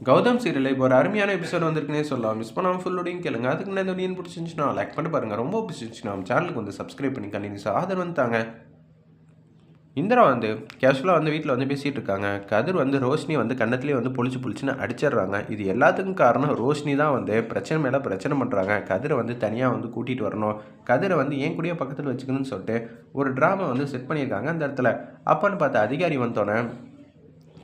Gautham serial இப்போ ஒரு அருமையான எபிசோட் வந்திருக்குன்னே சொல்லலாம். மிஸ் பண்ணாமல் ஃபுல்லோடையும் கேளுங்க. அதுக்கு முன்னாடி இந்த வீடியோ பிடிச்சிருந்துச்சுன்னா லைக் பண்ணி பாருங்கள் ரொம்ப பிடிச்சிருந்துச்சுன்னா நம்ம சேனலுக்கு வந்து சப்ஸ்கிரைப் பண்ணி கண்டினியூஸ் ஆதரவு வந்துட்டாங்க இந்திரா வந்து கேஷுவலாக வந்து வீட்டில் வந்து பேசிகிட்டு இருக்காங்க. கதிர் வந்து ரோஷினி வந்து கண்ணத்துலேயே வந்து பொழிச்சு பொழிச்சுன்னு அடிச்சிடுறாங்க. இது எல்லாத்துக்கும் காரணம் ரோஷினி தான் வந்து பிரச்சனை மேலே பிரச்சனை பண்ணுறாங்க கதிரை வந்து தனியாக வந்து கூட்டிகிட்டு வரணும். கதிரை வந்து ஏன் கூடயே பக்கத்தில் வச்சுக்கணும்னு சொல்லிட்டு ஒரு ட்ராமா வந்து செட் பண்ணியிருக்காங்க அந்த இடத்துல. அப்போன்னு பார்த்த அதிகாரி வந்தோடனே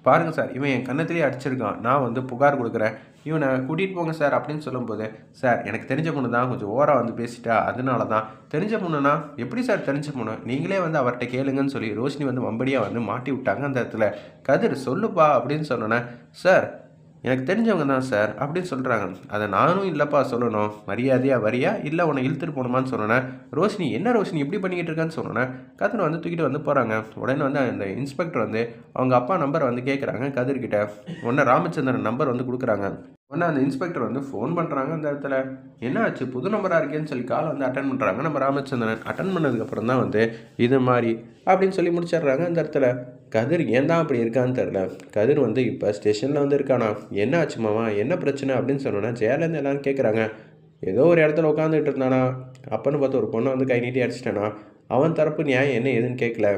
பாருங்கள் சார் இவன் என் கன்னத்திலே அடிச்சிருக்கான். நான் வந்து புகார் கொடுக்குறேன். இவனை கூட்டிகிட்டு போங்க சார் அப்படின்னு சொல்லும்போது சார் எனக்கு தெரிஞ்ச பொண்ணு தான் கொஞ்சம் ஓரம் வந்து பேசிட்டா. அதனால தான். தெரிஞ்ச பொண்ணுனா? எப்படி சார் தெரிஞ்ச பொண்ணு? நீங்களே வந்து அவர்கிட்ட கேளுங்கன்னு சொல்லி ரோஷினி வந்து மம்படியாக வந்து மாட்டி விட்டாங்க அந்த இடத்துல. கதிர் சொல்லுப்பா. அப்படின்னு சொன்னோன்னே சார் எனக்கு தெரிஞ்சவங்க தான் சார் அப்படின்னு சொல்கிறாங்க அதை நானும் இல்லைப்பா சொல்லணும். மரியாதையாக வரியா? இல்லை உன்னை இழுத்துட்டு போகணுமான்னு சொன்னேன் ரோஷினி என்ன ரோஷினி இப்படி பண்ணிக்கிட்டு இருக்கான்னு சொன்னேன் கதிர் வந்து தூக்கிட்டு வந்து போகிறாங்க உடனே வந்து அந்த இன்ஸ்பெக்டர் வந்து அவங்க அப்பா நம்பர் வந்து கேட்குறாங்க கதிர்கிட்ட. உடனே ராமச்சந்திரன் நம்பர் வந்து கொடுக்குறாங்க. உடனே அந்த இன்ஸ்பெக்டர் வந்து ஃபோன் பண்ணுறாங்க அந்த இடத்துல. என்ன ஆச்சு புது நம்பராக இருக்கேன்னு சொல்லி கால் வந்து அட்டன் பண்ணுறாங்க நம்ம ராமச்சந்திரன் அட்டன் பண்ணதுக்கப்புறம் தான் வந்து இது மாதிரி அப்படின்னு சொல்லி முடிச்சிடுறாங்க அந்த இடத்துல. கதிர் ஏன் தான் அப்படி இருக்கான்னு தெரில கதிர் வந்து இப்போ ஸ்டேஷனில் வந்து இருக்கானா? என்ன ஆச்சு மாமா? என்ன பிரச்சனை? அப்படின்னு சொன்னோன்னா ஜெயலலிதா எல்லாரும் கேட்குறாங்க ஏதோ ஒரு இடத்துல உட்காந்துட்டு இருந்தானா? அப்பன்னு பார்த்து ஒரு பொண்ணை வந்து கை நீட்டி அடிச்சிட்டானா? அவன் தரப்பு நியாயம் என்ன ஏதுன்னு கேட்கல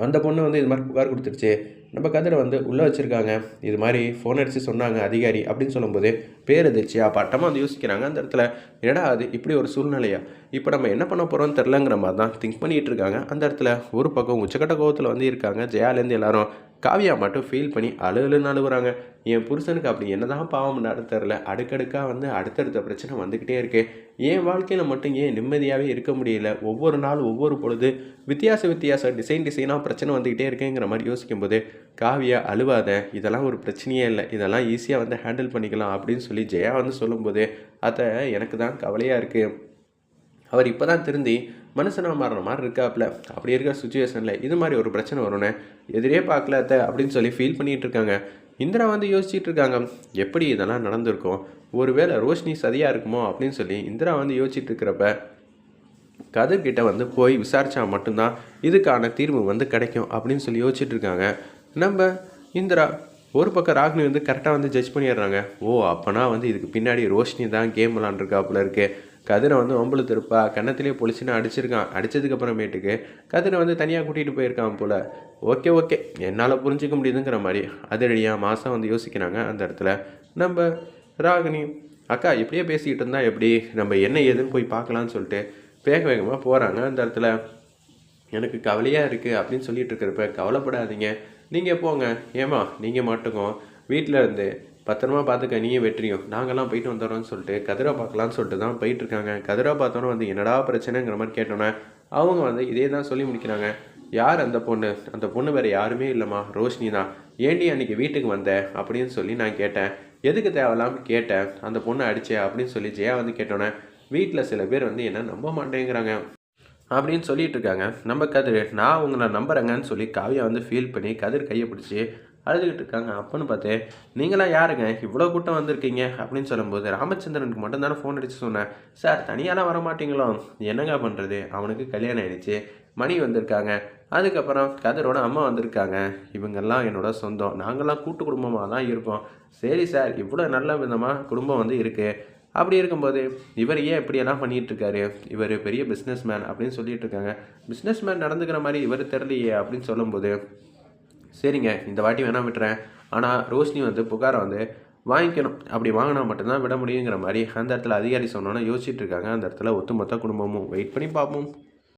அந்த பொண்ணு வந்து இது மாதிரி புகார் கொடுத்துருச்சு. நம்ம கதிரை வந்து உள்ளே வச்சுருக்காங்க. இது மாதிரி ஃபோன் அடித்து சொன்னாங்க அதிகாரி அப்படின்னு சொல்லும்போது பேர் எதிர்ச்சியா? பட்டமாக வந்து யோசிக்கிறாங்க. அந்த இடத்துல என்னடா அது? இப்படி ஒரு சூழ்நிலையா? இப்போ நம்ம என்ன பண்ண போகிறோம்னு தெரிலங்கிற மாதிரி தான் திங்க் பண்ணிகிட்டு இருக்காங்க. அந்த இடத்துல ஒரு பக்கம் உச்சக்கட்ட கோவத்தில் வந்து இருக்காங்க. ஜெயாலேருந்து எல்லாரும் காவியா மட்டும் ஃபீல் பண்ணி அழுகலுன்னு அழுகுறாங்க. என் புருஷனுக்கு அப்படி என்னதான் பாவம் நடத்தரல அடுக்கடுக்காக வந்து அடுத்தடுத்த பிரச்சனை வந்துக்கிட்டே இருக்கு. என் வாழ்க்கையில் மட்டும் ஏன் நிம்மதியாகவே இருக்க முடியல? ஒவ்வொரு நாள் ஒவ்வொரு பொழுது வித்தியாச வித்தியாச டிசைன் டிசைனாக பிரச்சனை வந்துக்கிட்டே இருக்கேங்கிற மாதிரி யோசிக்கும்போது காவியா அழுவாத. இதெல்லாம் ஒரு பிரச்சனையே இல்லை. இதெல்லாம் ஈஸியாக வந்து ஹேண்டில் பண்ணிக்கலாம். அப்படின்னு சொல்லி ஜெயா வந்து சொல்லும்போது அதை எனக்கு தான் கவலையாக இருக்குது அவர் இப்போ தான் திருந்தி மனுஷனாக மாறுற மாதிரி இருக்காப்புல அப்படி இருக்க சுச்சுவேஷனில் இது மாதிரி ஒரு பிரச்சனை வரும்னு எதிரே பார்க்கல அப்படின்னு சொல்லி ஃபீல் பண்ணிகிட்டு இருக்காங்க. இந்திரா வந்து யோசிச்சுட்டு இருக்காங்க. எப்படி இதெல்லாம் நடந்திருக்கும் ஒருவேளை ரோஷினி சதியாக இருக்குமோ அப்படின்னு சொல்லி இந்திரா வந்து யோசிச்சுட்டு இருக்கிறப்ப கதிர்கிட்ட வந்து போய் விசாரித்தா மட்டும்தான் இதுக்கான தீர்வு வந்து கிடைக்கும் அப்படின்னு சொல்லி யோசிச்சுட்டு இருக்காங்க. நம்ம இந்திரா ஒரு பக்கம் ராகினி வந்து கரெக்டாக வந்து ஜட்ஜ் பண்ணிடுறாங்க. ஓ அப்போனா வந்து இதுக்கு பின்னாடி ரோஷினி தான் கேம் விளாண்டுருக்காப்புல இருக்கு. கதிரை வந்து ஒம்பளு திருப்பா கன்னத்திலே பொலிச்சுன்னு அடிச்சிருக்கான். அடித்ததுக்கு அப்புறமேட்டுக்கு கதிரை வந்து தனியாக கூட்டிகிட்டு போயிருக்கான் போல். Okay okay. என்னால் புரிஞ்சிக்க முடியுதுங்கிற மாதிரி அதிரடியாக மாதம் வந்து யோசிக்கிறாங்க அந்த இடத்துல. நம்ம ராகினி அக்கா இப்படியே பேசிக்கிட்டு இருந்தால் எப்படி? நம்ம என்ன ஏதுன்னு போய் பார்க்கலான்னு சொல்லிட்டு வேக வேகமாக போகிறாங்க அந்த இடத்துல. எனக்கு கவலையாக இருக்குது அப்படின்னு சொல்லிட்டு இருக்கிறப்ப கவலைப்படாதீங்க. நீங்கள் போங்க. ஏமா நீங்கள் மட்டுக்கும் வீட்டில் இருந்து பத்திரமா பார்த்துக்க நீயே வெற்றியும் நாங்கள்லாம் போயிட்டு வந்துடுறோம்னு சொல்லிட்டு கதிரா பார்க்கலான்னு சொல்லிட்டு தான் போயிட்டு இருக்காங்க. கதிரா பார்த்தோன்னே வந்து என்னடா பிரச்சனைங்கிற மாதிரி கேட்டோன்னே அவங்க வந்து இதே தான் சொல்லி முடிக்கிறாங்க. யார் அந்த பொண்ணு? அந்த பொண்ணு வேறு யாருமே இல்லைம்மா. ரோஷினி தான். ஏண்டி அன்னைக்கு வீட்டுக்கு வந்த? அப்படின்னு சொல்லி நான் கேட்டேன். எதுக்கு தேவையில்லாமல் கேட்டேன்? அந்த பொண்ணை அடிச்சே அப்படின்னு சொல்லி ஜெயா வந்து கேட்டோன்னே வீட்டில் சில பேர் வந்து என்ன நம்ப மாட்டேங்கிறாங்க அப்படின்னு சொல்லிட்டு இருக்காங்க. நம்ம கதிர் நான் உங்களை நம்புறேங்கன்னு சொல்லி காவியா வந்து ஃபீல் பண்ணி கதிர் கையை பிடிச்சி அழுதுகிட்டு இருக்காங்க. அப்போன்னு பார்த்து நீங்களாம் யாருங்க? இவ்வளோ கூட்டம் வந்திருக்கீங்க. அப்படின்னு சொல்லும்போது ராமச்சந்திரனுக்கு மட்டும் தானே ஃபோன் அடித்து சொன்னேன். சார் தனியாலாம் வர மாட்டீங்களோ? என்னங்க பண்ணுறது அவனுக்கு கல்யாணம் ஆயிடுச்சு. மணி வந்திருக்காங்க. அதுக்கப்புறம் கதிரோட அம்மா வந்திருக்காங்க. இவங்கெல்லாம் என்னோட சொந்தம். நாங்கள்லாம் கூட்டு குடும்பமாக தான் இருக்கோம். சரி சார் இவ்வளோ நல்ல விதமாக குடும்பம் வந்து இருக்குது அப்படி இருக்கும்போது இவர் ஏன் இப்படியெல்லாம் பண்ணிகிட்ருக்காரு இவர் பெரிய பிஸ்னஸ் மேன் அப்படின்னு சொல்லிட்டு இருக்காங்க. பிஸ்னஸ் மேன் நடந்துக்கிற மாதிரி இவர் தெரியலையே. அப்படின்னு சொல்லும்போது சரிங்க இந்த வாட்டி வேணால் விட்டுறேன். ஆனால் ரோஷினி வந்து புகாரை வந்து வாங்கிக்கணும். அப்படி வாங்கினா மட்டும்தான் விட முடியுங்கிற மாதிரி அந்த இடத்துல அதிகாரி சொன்னோன்னே யோசிச்சுட்டு இருக்காங்க. அந்த இடத்துல ஒட்டுமொத்த குடும்பமும். வெயிட் பண்ணி பார்ப்போம்.